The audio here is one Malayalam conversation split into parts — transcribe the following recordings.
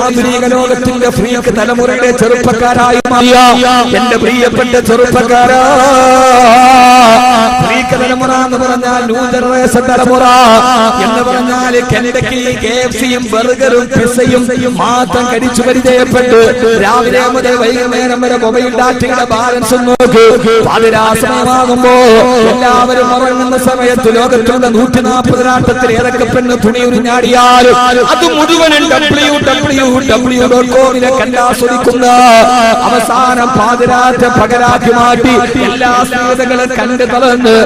ആധുനിക ലോകത്തിന്റെ ഫ്രീക്ക് തലമുറയുടെ ചെറുപ്പക്കാരായി മാറിയ എന്റെ പ്രിയപ്പെട്ട ചെറുപ്പക്കാരാ. ഫ്രീക്ക് തലമുറ എന്ന് പറഞ്ഞാൽ ന്യൂ ജനറേഷൻ തലമുറ എന്ന് പറഞ്ഞാൽ കെൻഡക്കി കെ എഫ് സിയും ബർഗറും പിസയും മാത്രം കടിച്ചു പരിചയപ്പെട്ട് രാവിലെ മുതൽ വൈകുന്നേരം വരെ മൊബൈൽ ഡാറ്റയുടെ ബാലൻസ് നോക്ക്. പാതിരാസമയമാകുമ്പോ എല്ലാവരും ഉറങ്ങുന്ന സമയത്ത് ലോകത്തുള്ള നൂറ്റി നാൽപ്പത് നാട്ടത്തിൽ ഏതൊക്കെ പെണ്ണ് തുണി ഉരിഞ്ഞാടിയാലും അത് മുഴുവനും ഡബ്ല്യു ഡബ്ല്യു ഡബ്ല്യു ഡോട്ട് കോമിനെ കണ്ടാസ്വദിക്കുന്ന അവസാനം പാതിരാത്രി പകരാക്കി മാറ്റി എല്ലാ സ്ത്രീതകളും കണ്ടു തളർന്ന്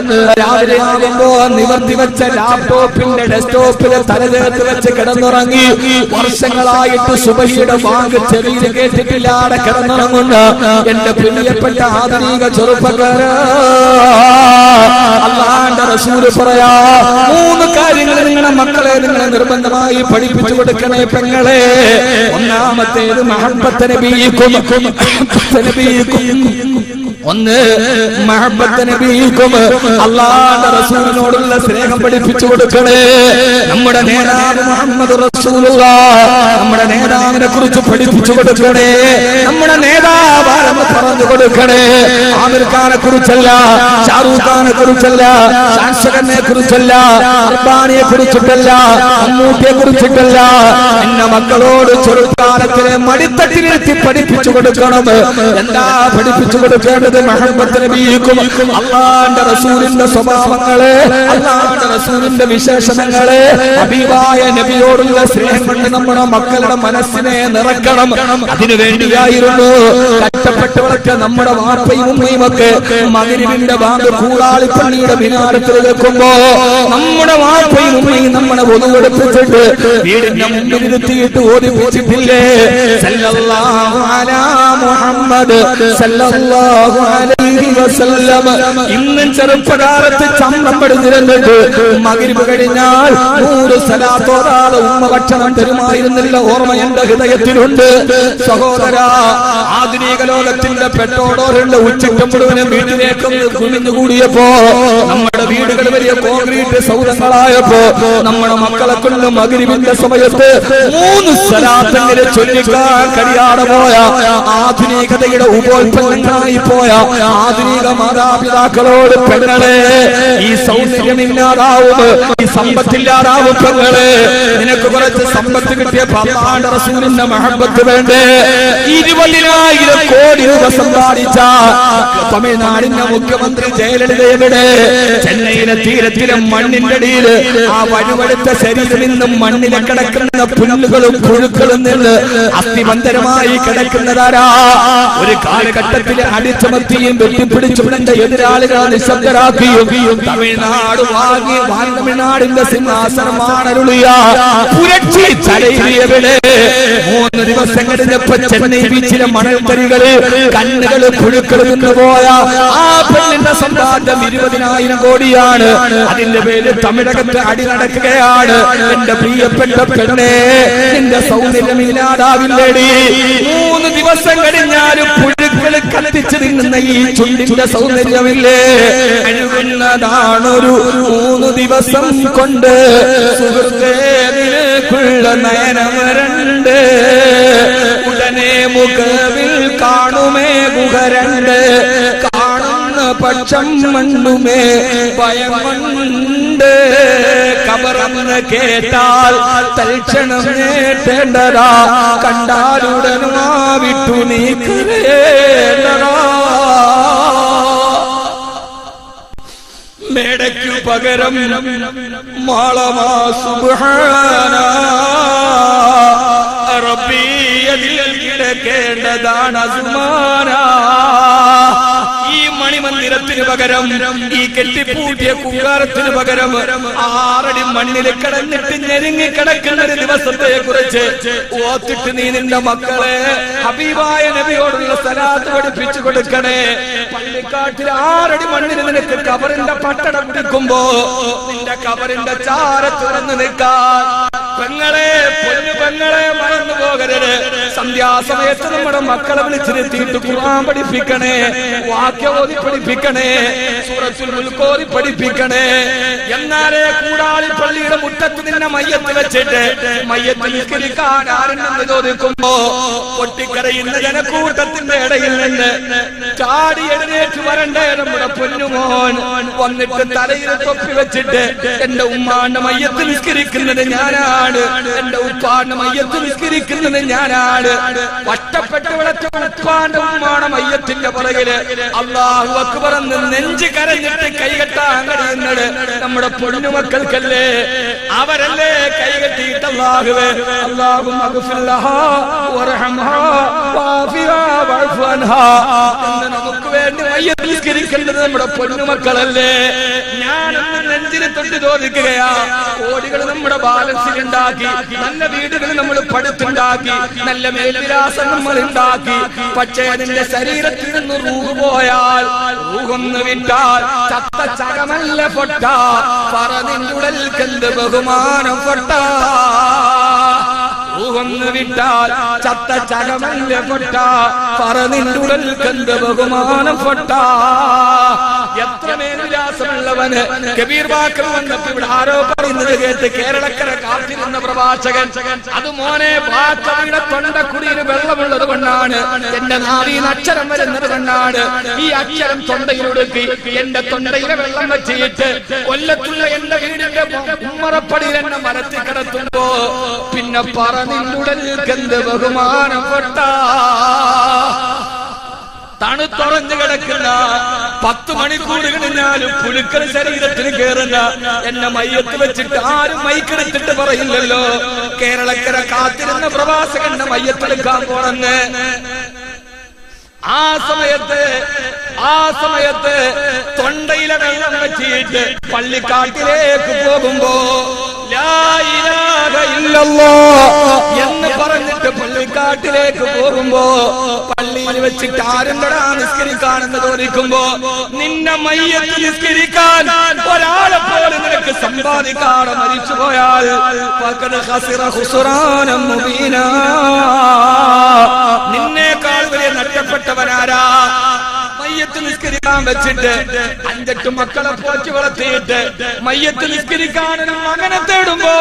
രാവിലെ ആകുമ്പോ നിവർത്തി വെച്ച ലാപ്ടോപ്പിന്റെ ഡെസ്ക്ടോപ്പിലെ തലചേർത്ത് വെച്ച് കിടന്നുറങ്ങി. വർഷങ്ങളായിട്ട് സുബഹിയുടെ വാങ്ക് ചെവിയിൽ കേട്ടിട്ടില്ലാതെ കിടന്നുറങ്ങുന്ന. എന്റെ പ്രിയപ്പെട്ട ആധുനിക ചെറുപ്പക്കാര. അള്ളാന്റെ റസൂൽ പറയാ മൂന്ന് കാര്യങ്ങൾ നിങ്ങളുടെ മക്കളെ നിങ്ങളെ നിർബന്ധമായി പഠിപ്പിച്ചു കൊടുക്കണേ പെങ്ങളെ. ഒന്നാമത്തേത് മഹബത്ത് നബിക്കും നബിക്കും. ഒന്ന് അള്ളാന്റെ റസൂലിനോടുള്ള സ്നേഹം പഠിപ്പിച്ചു കൊടുക്കണേ. നമ്മുടെ നേതാവ് മുഹമ്മദ് റസൂലുള്ള നമ്മുടെ നേതാവിനെ കുറിച്ച് പഠിപ്പിച്ചു കൊടുക്കണേ. നമ്മുടെ നേതാവ് പറഞ്ഞു കൊടുക്കണേ. ആമിർ ഖാനെ കുറിച്ചല്ല ഷാറൂഖ് ഖാനെ കുറിച്ചല്ല ശാസകനെ കുറിച്ചല്ല അർബാനിയെ കുറിച്ചിട്ടല്ല മമ്മൂട്ടിയെ കുറിച്ചിട്ടല്ല. എന്നെ മക്കളോട് ചെറുക്കാലത്തിലെ മടിത്തട്ടിലിരുത്തി പഠിപ്പിച്ചു കൊടുക്കണം. എന്താ പഠിപ്പിച്ചു കൊടുക്കേണ്ടത്? മഹബത്ത് നബിക്കും അള്ളാന്റെ റസൂലിന്റെ സ്വഭാവങ്ങളെ അള്ളാന്റെ റസൂലിന്റെ വിശേഷണങ്ങളെ അഭിവായ നബിയോടുള്ള സ്നേഹം കൊണ്ട് നമ്മുടെ മക്കളുടെ മനസ്സിനെ നിറക്കണം. അതിനു വേണ്ടിയായിരുന്നു കഷ്ടപ്പെട്ടവരൊക്കെ നമ്മുടെ വാപ്പയും ഉമ്മയും ഒക്കെ മകരിവിന്റെ ബാങ്ക് കൂടാളിപ്പള്ളിയുടെ വിനാടത്തിൽ വെക്കുമ്പോ നമ്മുടെ വാപ്പയും ഉമ്മയും നമ്മളെ ഒതുവെടുപ്പിച്ചിട്ട് വീടിന്റെ മുമ്പിൽ ഇരുത്തിയിട്ട് ഓടിപ്പിച്ചിട്ടില്ലേ മുഹമ്മദ് ഇന്നും ചെറുപ്പകാലത്ത് ചമ്രം പെടുന്നിരുന്നിട്ട് മകരിവ് കഴിഞ്ഞാൽ നൂറ് സ്ഥലത്തോടാതെ ഉമ്മ ഭക്ഷണം തരുമായിരുന്നില്ല ഓർമ്മ എന്റെ ഹൃദയത്തിലുണ്ട്. സഹോദര ആധുനിക ലോകത്തിന്റെ പെട്ടോടോരുള്ള ഉച്ചയ്ക്ക് മുഴുവനും വീട്ടിലേക്ക് കുമിഞ്ഞുകൂടിയപ്പോ നമ്മുടെ വീടുകൾ വലിയ കോൺക്രീറ്റ് സൗധങ്ങളായപ്പോ നമ്മുടെ മക്കളെ കൊണ്ട് മകരിവിന്റെ സമയത്ത് മൂന്ന് സ്ഥലത്തെങ്കിലും ചൊല്ലിക്കാൻ കഴിയാതെ പോയ ആധുനികതയുടെ ഉപോത്പന്നങ്ങളായി പോയ ആധുനിക മാതാപിതാക്കളോട് പെണ്ണളെ ഈ സൗന്ദര്യമില്ലാതാവും ഈ സമ്പത്തില്ലാതാവും പെങ്ങൾ. നിനക്ക് കുറച്ച് സമ്പത്ത് കിട്ടിയ പത്താണ്ട് റസൂലിന്റെ മഹബത്ത് വേണ്ടേ? ഇരുപതിനായിരം കോടി രൂപ സമ്പാദിച്ച തമിഴ്നാടിന്റെ മുഖ്യമന്ത്രി ജയലളിത എവിടെ? ചെന്നൈയിലെ തീരത്തിലെ മണ്ണിന്റെ അടിയിൽ. ആ വഴുവഴുത്ത ശരീരം നിന്നും മണ്ണിലെ കിടക്കുന്ന പുല്ലുകളും പുഴുക്കളും നിന്ന് അസ്ഥിബന്ധരമായി കിടക്കുന്നതാരാ? ഒരു കാലഘട്ടത്തിൽ അടിച്ചമർത്തിയും വെട്ടിപ്പിടിച്ചും എന്റെ എതിരാളികളെ നിശബ്ദരാക്കിയും തമിഴ്നാട് വാങ്ങി വാങ്ങി തമിഴ്നാടിന്റെ സിംഹാസനമാണരുളിയ പുരക്ഷി ചടയിലെവിടെ മൂന്ന് ദിവസം കഴിഞ്ഞപ്പോ ചെന്നൈ ബീച്ചിലെ മണൽത്തരികൾ കണ്ണുകൾ പുഴുക്കൾ നിന്ന് പോയ ആ പെണ്ണിന്റെ സമ്പാദ്യം ഇരുപതിനായിരം കോടിയാണ്. അതിന്റെ പേര് തമിഴകത്ത് അടി നടക്കുകയാണ്. എന്റെ പ്രിയപ്പെട്ട പെണ്ണെ നിന്റെ സൗന്ദര്യം ഇല്ലാതാവില്ലേടി. മൂന്ന് ദിവസം കഴിഞ്ഞാലും പുഴുക്കൾ കത്തിച്ച് തിന്നുന്ന ഈ ചുണ്ടിന്റെ സൗന്ദര്യമില്ലേ? അഴുകുന്നതാണൊരു മൂന്ന് ദിവസം കൊണ്ട് സുഹൃത്തേക്കുള്ള നയനമരണ്ട് ഉടനെ മുഖവിൽ കാണുമേ ഗുഹരണ്ട്. കാണുന്ന പക്ഷം മണ്ണുമേ ഭയമുണ്ട് കബറന്ന് കേട്ടാൽ തൽക്ഷണം നേട്ടേണ്ടതാ കണ്ടാലുടനുമാവിട്ടു നീ കരയേണ്ടതാ. മേടയ്ക്കു പകരം മാളമാ സുബ്ഹാന. റബ്ബിയതിൽ കിടക്കേണ്ടതാണ് അസുമാന മണിമന്ദിരത്തിന് പകരം ഈ കെട്ടിപ്പൂട്ടിയ കുങ്കാരത്തിന് പകരം ആറടി മണ്ണിൽ കിടന്നിട്ട് ഞെരുങ്ങി കിടക്കുന്ന ഒരു ദിവസത്തെ കുറിച്ച് ഓത്തിട്ട് നീ നിന്റെ മക്കളെ ഹബീബായ നബിയോടുള്ള സ്ഥലത്ത് പഠിപ്പിച്ചു കൊടുക്കണേ. പള്ളിക്കാട്ടിൽ ആറടി മണ്ണിൽ നിനക്ക് കബറിന്റെ പട്ടട പിടിക്കുമ്പോ നിന്റെ കബറിന്റെ ചാര നിൽക്കാൻ പെങ്ങളെ പൊന്നു പെങ്ങളെ മറന്നു പോകരുത്. സന്ധ്യാസമയത്ത് നമ്മുടെ മക്കളെ വിളിച്ചിരുത്തിയിട്ട് ഖുർആൻ പഠിപ്പിക്കണേ വാക്യോതി പഠിപ്പിക്കണേ സൂറത്തുൽ മുൽക്കോതി പഠിപ്പിക്കണേ. എന്നാലേ കൂടാളി പള്ളിയുടെ മുറ്റത്ത് നിന്നെ മയ്യത്ത് വെച്ചിട്ട് മയ്യത്ത് നിസ്കരിക്കാൻ ആരെന്ന് ചോദിക്കുമ്പോ പൊട്ടിക്കരയുന്ന ജനക്കൂട്ടത്തിന്റെ ഇടയിൽ നിന്ന് ചാടി എഴുന്നേറ്റ് വരണ്ടേ നമ്മുടെ പൊന്നുമോൻ വന്നിട്ട് തലയിൽ തൊപ്പി വെച്ചിട്ട് എന്റെ ഉമ്മാന്റെ മയ്യത്ത് നിസ്കരിക്കുന്നത് ഞാനാണ്. എന്റെ ഉപ്പാന്റെ മയ്യത്ത് നിസ്കരിക്കുന്നത് ഞാനാണ്. വട്ടപ്പെട്ട വിളച്ച ഉപ്പാന്റെ ഉമ്മാണ് മയ്യത്തിന്റെ പുറകിൽ അള്ളാഹു അക്ബർ എന്ന് നെഞ്ച് കരഞ്ഞിട്ട് കൈകെട്ടാൻ കഴിയുന്നത് നമ്മുടെ പൊന്നുമക്കൾക്കല്ലേ? അവരല്ലേ കൈകെട്ടിയിട്ട് അള്ളാഹുവേ അള്ളാഹു നമുക്ക് വേണ്ടി മയ്യത്ത് നിസ്കരിക്കേണ്ടത് നമ്മുടെ പൊന്നുമക്കളല്ലേ? ഞാനൊന്ന് നെഞ്ചിന് തൊട്ട് ചോദിക്കുകയാ. കോടികൾ നമ്മുടെ ബാലൻസിൽ ഉണ്ടാക്കി. നല്ല വീടുകൾ നമ്മൾ പടുത്തുണ്ടാക്കി. നല്ല മേൽവിലാസം നമ്മൾ ഉണ്ടാക്കി. പക്ഷേ അതിന്റെ ശരീരത്തിൽ നിന്ന് റൂഹ് പോയാൽ റൂഹൊന്ന് വിട്ടാൽ ചത്ത ചകമല്ല പൊട്ട. പറതിന്റെ കന്ത് ബഹുമാനം പൊട്ട. ഒന്ന് വിട്ടാൽ ചത്ത ചകമല്ല പൊട്ട. കന്ത് ബഹുമാനം പൊട്ട. എത്ര കബീർ വാക്കർ വന്നപ്പോ ഇവിടെ ആരോ പറയുന്നത് കേട്ട് കേരളക്കര കാത്തിരുന്ന പ്രവാചകൻ അത് മോനെ പാച്ചയുടെ തൊണ്ടക്കുടിയിൽ വെള്ളമുള്ളത് കൊണ്ടാണ്. എന്റെ നാവിയിൽ അക്ഷരം വരുന്നത് കൊണ്ടാണ്. ഈ അക്ഷരം തൊണ്ടയിലൊടുക്കി എന്റെ തൊണ്ടയിലെ വെള്ളം വെച്ചിട്ട് കൊല്ലത്തുള്ള എന്റെ വീടിന്റെ ഉമ്മറപ്പടിയിൽ എന്നെ മരത്തിൽ കിടത്തുമ്പോ പിന്നെ പറഞ്ഞുടൽ ബഹുമാനപ്പെട്ട തണുത്തുറഞ്ഞു കിടക്കുന്ന പത്ത് മണിക്കൂർ കഴിഞ്ഞാലും പുഴുക്കൾ ശരീരത്തിന് കയറുന്ന എന്നെ മയ്യത്ത് വെച്ചിട്ട് ആരും മൈക്കെടുത്തിട്ട് പറയില്ലല്ലോ. കേരളക്കര കാത്തിരുന്ന പ്രവാസകന്റെ മയ്യത്തെടുക്കാൻ പോണെന്ന്. ആ സമയത്ത് ആ സമയത്ത് തൊണ്ടയിലെ വെള്ളം വെച്ചിട്ട് പള്ളിക്കാട്ടിലേക്ക് പോകുമ്പോ എന്ന് പറഞ്ഞിട്ട് പള്ളിക്കാട്ടിലേക്ക് പോകുമ്പോ പള്ളിയിൽ വെച്ചിട്ട് ആരുണ്ടടാ നിസ്കരിക്കാണെന്ന് തോന്നിക്കുമ്പോ നിന്നെ മയ്യത്ത് നിസ്കരിക്കാൻ ഒരാളെ പോലെ നിനക്ക് സമ്പാദിക്കാതെ മരിച്ചു പോയാൽ നിന്നേക്കാൾ വലിയ നഷ്ടപ്പെട്ടവനാരാ? മയ്യത്ത് നിസ്കരിക്കാൻ വെച്ചിട്ട് അഞ്ചെട്ട് മക്കളെ പോറ്റി വളർത്തിയിട്ട് മയ്യത്ത് നിസ്കരിക്കാൻ മകനെ തേടുമ്പോ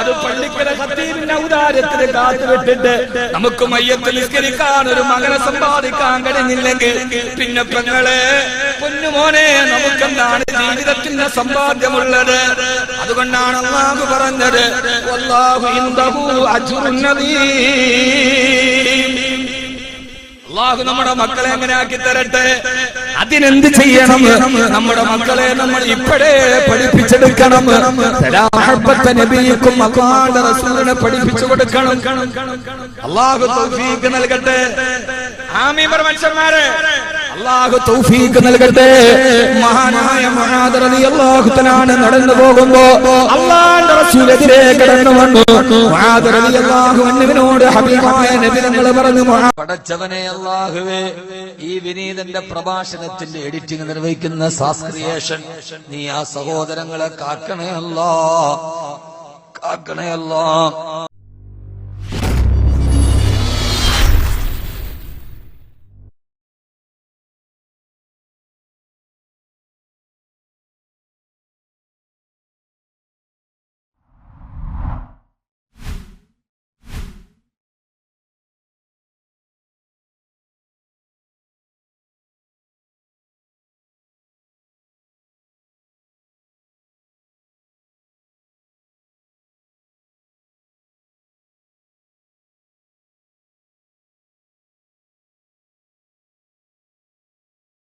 അത് പള്ളിക്കര ഹത്തീരിന്റെ ഔദാര്യത്തിന് കാത്തുവിട്ടിട്ട് നമുക്ക് മയ്യത്ത് നിസ്കരിക്കാൻ ഒരു മകനെ സമ്പാദിക്കാൻ കഴിഞ്ഞില്ലെങ്കിൽ പിന്നെ പെങ്ങളെ പൊന്നുമോനെ നമുക്കെന്താണ് ജീവിതത്തിന്റെ സമ്പാദ്യമുള്ളത്? അതുകൊണ്ടാണ് അള്ളാഹു പറഞ്ഞത് അള്ളാഹു ഇൻദഹു അജ്റുൻ നദീം. അള്ളാഹു നമ്മുടെ മക്കളെ എങ്ങനെ ആക്കി തരട്ടെ? അതിനെന്ത് ചെയ്യണം? നമ്മുടെ മക്കളെ നമ്മൾ ഇപ്പോഴേ പഠിപ്പിച്ചെടുക്കണം. നബിക്കും റസൂലിനെ പഠിപ്പിച്ചു കൊടുക്കണം. അള്ളാഹു നൽകട്ടെ. ആമീമർ മനുഷ്യന്മാരെ. തൗഫീഖ് നൽകട്ടെ. മഹാനായ നടന്നു പോകുമ്പോ അള്ളാന്റെ കടന്നു വന്നു. ഹബീബായ നബി പറഞ്ഞു പടച്ചവനെ അള്ളാഹുവേ ഈ വിനീതന്റെ പ്രഭാഷണത്തിന്റെ എഡിറ്റിംഗ് നിർവഹിക്കുന്ന സാസ്ക്രിയേഷൻ നീ ആ സഹോദരങ്ങളെ കാക്കണേ അല്ലാ കാക്കണേ അല്ലാ.